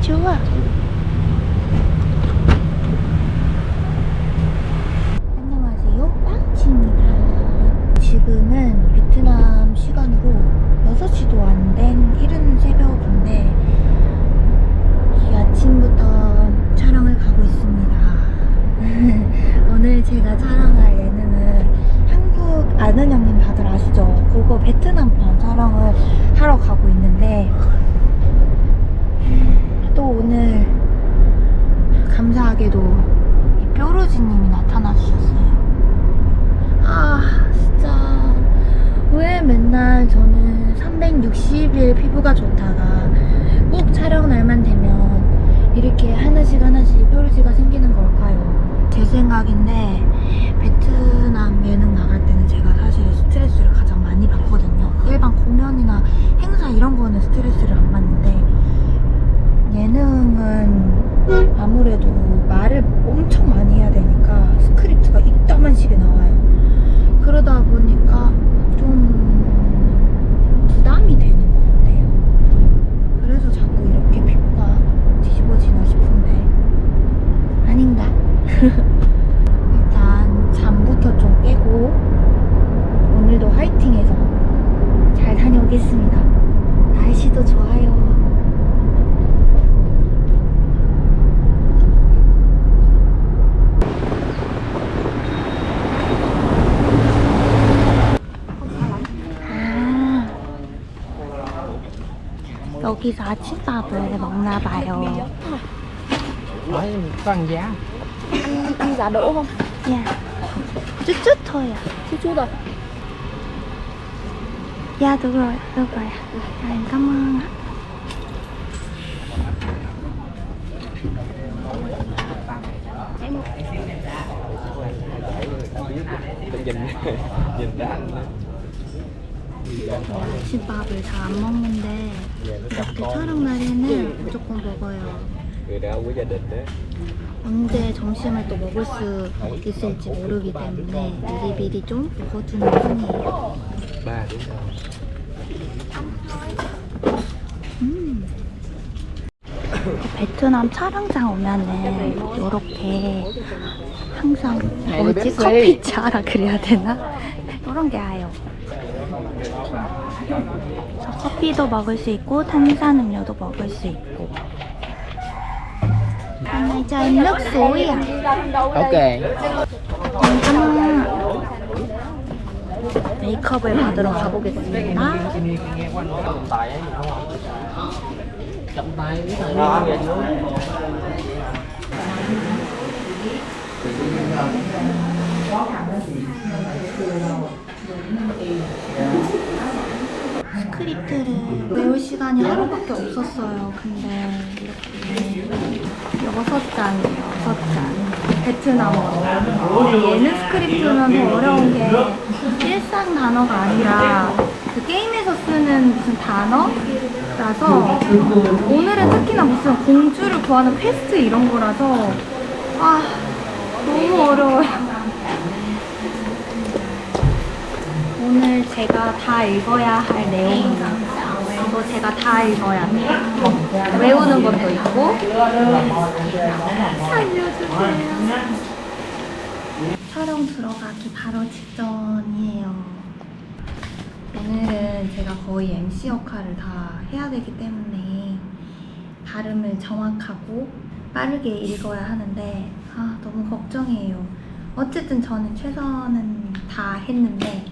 九二 뾰루지님이 나타나 주셨어요. 아 진짜 왜 맨날 저는 360일 피부가 좋다가 꼭 촬영 날만 되면 이렇게 하나씩 하나씩 뾰루지가 생기는 걸까요? 제 생각인데 베트남 예능 나갈 때는 제가 사실 스트레스를 가장 많이 받거든요. 일반 공연이나 행사 이런 거는 스트레스를 안 받는데 예능은 아무래도 말을 엄청 많이 해야 되니까 스크립트가 이따만식이 나와요. 그러다 보니까 좀 부담이 되는 것 같아요. 그래서 자꾸 이렇게 피부가 뒤집어지나 싶은데 아닌가? 일단 잠부터 좀 깨고 오늘도 화이팅해서 잘 다녀오겠습니다. 날씨도 좋아요. 아, 여기서 아침밥을 먹나 봐요. Hỏi có ăn giá ăn giá đỗ không? 야, chút chút thôi à. Chút chút rồi. Dạ được rồi, được rồi ạ. À, em cảm ơn ạ. nhìn nhìn ra anh đó. 아침밥을 잘 안 먹는데 이렇게 촬영 날에는 무조건 먹어요. 언제 점심을 또 먹을 수 있을지 모르기 때문에 미리미리 좀 먹어두는 편이에요. 음. 베트남 촬영장 오면은 이렇게 항상 뭐지 커피 차라 그래야 되나 이런 게. 그래서 커피도 먹을 수 있고 탄산음료도 먹을 수 있고. 하나 cho em nước suối à? ok 음, 잠깐만. 메이크업을 받으러 가보겠습니다. 시간이 하루밖에 없었어요. 근데 이렇게 여섯 잔이에요. 여섯 잔. 베트남어로. 예능 스크립트는 더 어려운 게 일상 단어가 아니라 그 게임에서 쓰는 무슨 단어라서 오늘은 특히나 무슨 공주를 구하는 퀘스트 이런 거라서 아 너무 어려워요. 오늘 제가 다 읽어야 할 내용입니다. 이거 제가 다 읽어야 돼요. 외우는 것도 있고. 알려주세요. 촬영 들어가기 바로 직전이에요. 오늘은 제가 거의 MC 역할을 다 해야 되기 때문에 발음을 정확하고 빠르게 읽어야 하는데 아 너무 걱정이에요. 어쨌든 저는 최선은 다 했는데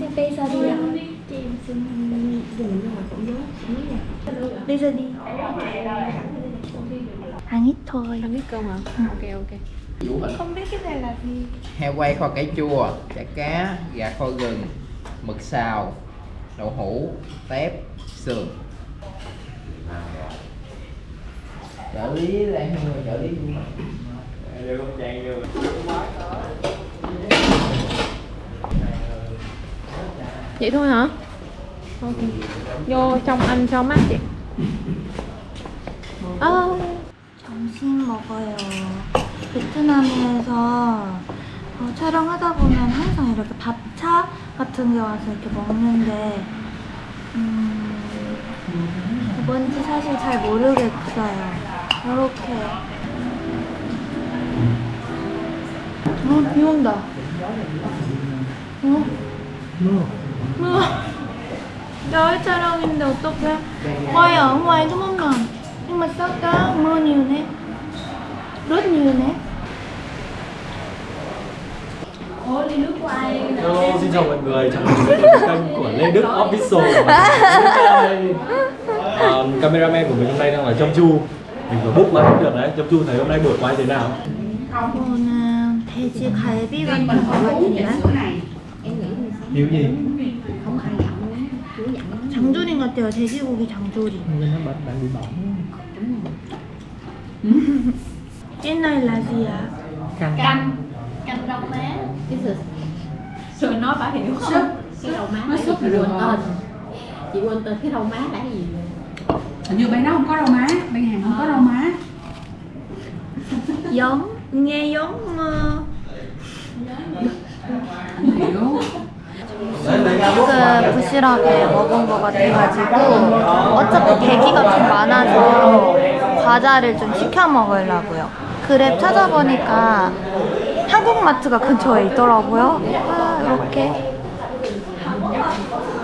Thế bây giờ đi ạ? Bây giờ đi Ăn ít thôi Ăn ít cơm hả? Ok ok. Không biết cái này là gì heo quay kho cải chua, chả cá, gà kho gừng, mực xào, đậu hũ, tép, sườn. Trợ lý hai người trợ lý Vậy thôi hả? Ok. Vô trong anh cho mắt chị. 아, 점심 먹어요 베트남에서 어, 촬영하다 보면 항상 이렇게 밥차 같은 게 와서 이렇게 먹는데 음, 뭔지 사실 잘 모르겠어요. 이렇게. 어, 비 온다. 어? mưa Trời 촬영인데 어떡해 Quay ở ngoài đúng không nào Nhưng mà sao có mưa nhiều nè Rất nhiều nè Hello, xin chào mọi người, chào mừng đến với kênh của Lê Đức Official à, Cameraman của mình hôm nay đang là Trâm Chu Mình vừa book lại cũng được đấy, Trâm Chu thấy hôm nay buổi quay thế nào? 이거는 돼지 갈비 같은 거 같은데 Thiếu gì? 장조림 같아요 돼지고기 장조림 Nhưng nó bật đang bị bỏng Cái này là gì ạ? Rồi nói bà hiểu không? Cái đầu má là gì? Chị quên tên Chị quên tên cái đầu má là gì? Hình như bên đó không có rau má, bên hàng không có rau má. giống nghe giống ờ, Không hiểu. 지금 부실하게 먹은 것 같아가지고 어차피 대기가 좀 많아서 과자를 좀 시켜 먹으려고요. 그랩 찾아보니까 한국마트가 근처에 있더라고요. 아, 이렇게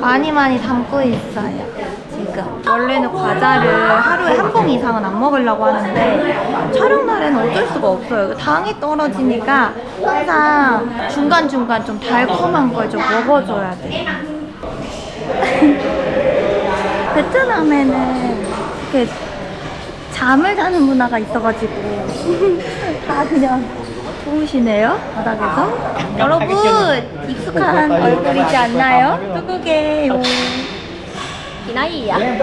많이 많이 담고 있어요. 지금 원래는 과자를 하루에 한 봉 이상은 안 먹으려고 하는데 촬영 날에는 어쩔 수가 없어요. 당이 떨어지니까 항상 중간 중간 좀 달콤한 걸 좀 먹어줘야 돼. 베트남에는 이렇게 잠을 자는 문화가 있어가지고 다 그냥 주무시네요 바닥에서. 여러분 익숙한 얼굴이지 않나요? 누구게요? Chị nói gì vậy?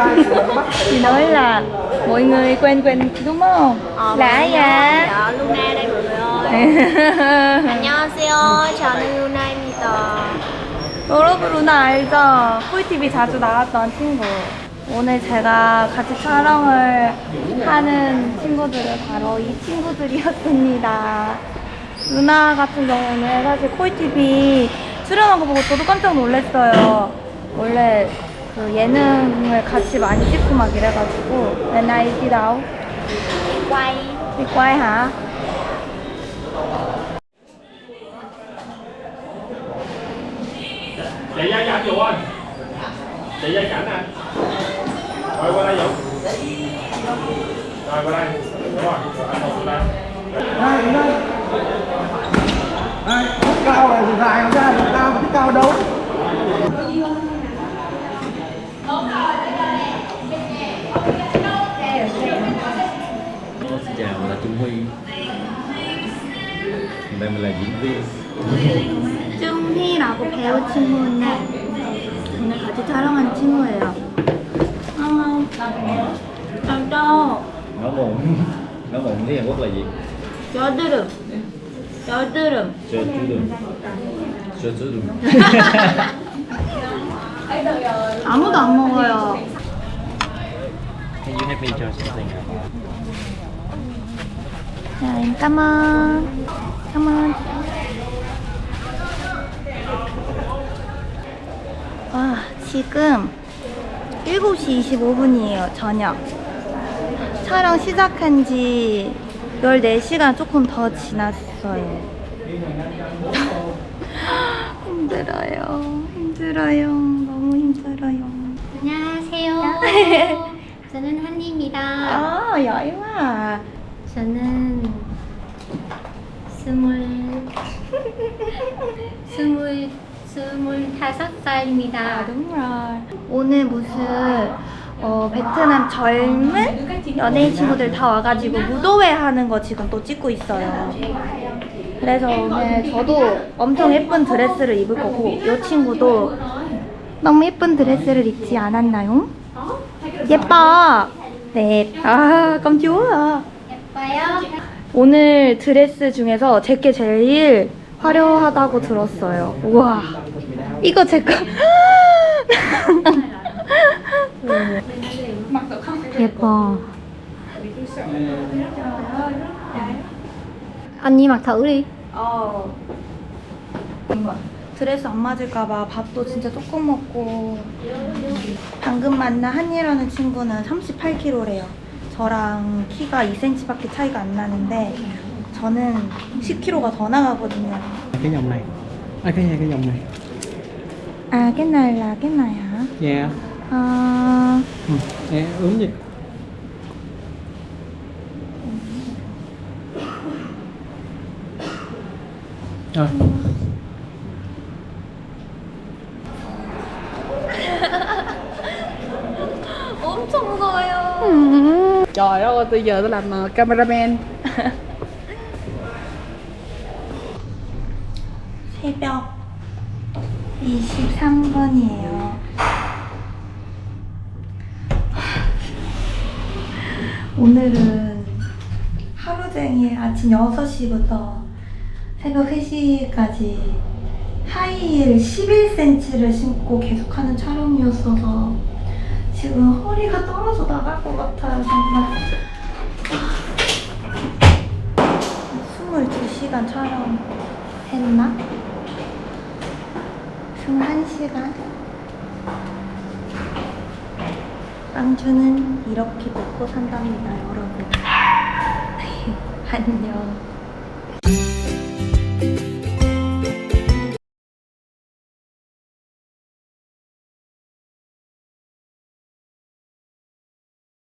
Chị nói là mọi người quen quen đúng không? là ai vậy? Dạ Luna đây mọi người ơi 안녕하세요 저는 루나입니다 여러분 루나 알죠? 꿀TV 자주 나왔던 친구. 오늘 제가 같이 촬영을 하는 친구들은 바로 이 친구들이었습니다. 루나 같은 경우는 사실 꿀TV 출연한 거 보고 저도 깜짝 놀랐어요. 원래 그 예능을 같이 많이 찍고 막 이래가지고 맨날 đi đâu? Quay đi quay hả? chạy gia cảnh vô anh chạy gia cảnh anh rồi qua đây Dũng rồi qua đây đúng rồi rồi anh một đây Cao là thì dài không ra, được cao mà thích cao đâu Chào, là Trung Huy Hôm nay mình là diễn viên 쭝희라고 배우 친구인데 오늘 같이 촬영하는 친구예요. 아, 짱짱 Nói mụn Nói mụn tiếng Hàn Quốc là gì? 여드름 여드름 Sơ chú đường Sơ chú đường 아무도 안 먹어요. Can you help me cho something? 자, 까만 까만 와 지금 7시 25분이에요 저녁. 촬영 시작한 지 14시간 조금 더 지났어요. 힘들어요 힘들어요. 너무 힘들어요. 안녕하세요. 저는 한이입니다. 아 여유아 저는 스물 스물 스물다섯 아, 살입니다. 오늘 무슨 어, 베트남 젊은 연예인 친구들 다 와가지고 무도회 하는 거 지금 또 찍고 있어요. 그래서 오늘 저도 엄청 예쁜 드레스를 입을 거고 이 친구도 너무 예쁜 드레스를 입지 않았나요? 예뻐. 네. 아, 깜짝이야. 예뻐요. 오늘 드레스 중에서 제게 제일 화려하다고 들었어요. 우와. 이거 제 거. 예뻐. 언니 mặc thử đi. 드레스 안 맞을까봐 밥도 진짜 조금 먹고 방금 만난 한이라는 친구는 38kg래요. 저랑 키가 2cm밖에 차이가 안 나는데 저는 10kg가 더 나가거든요. cái dòng này à cái này cái dòng này 아, cái này là cái này hả? yeah 아, ừ. ướm gì rồi 엄청 커요. Trời ơi, tôi giờ tôi làm ờ, cameraman 새벽 23분이에요. 오늘은 하루 종일 아침 6시부터 새벽 3시까지 하이힐 11cm를 신고 계속하는 촬영이었어서 지금 허리가 떨어져 나갈 것 같아요, 정말. 22시간 촬영했나? 21시간? 빵주는 이렇게 먹고 산답니다, 여러분. 안녕.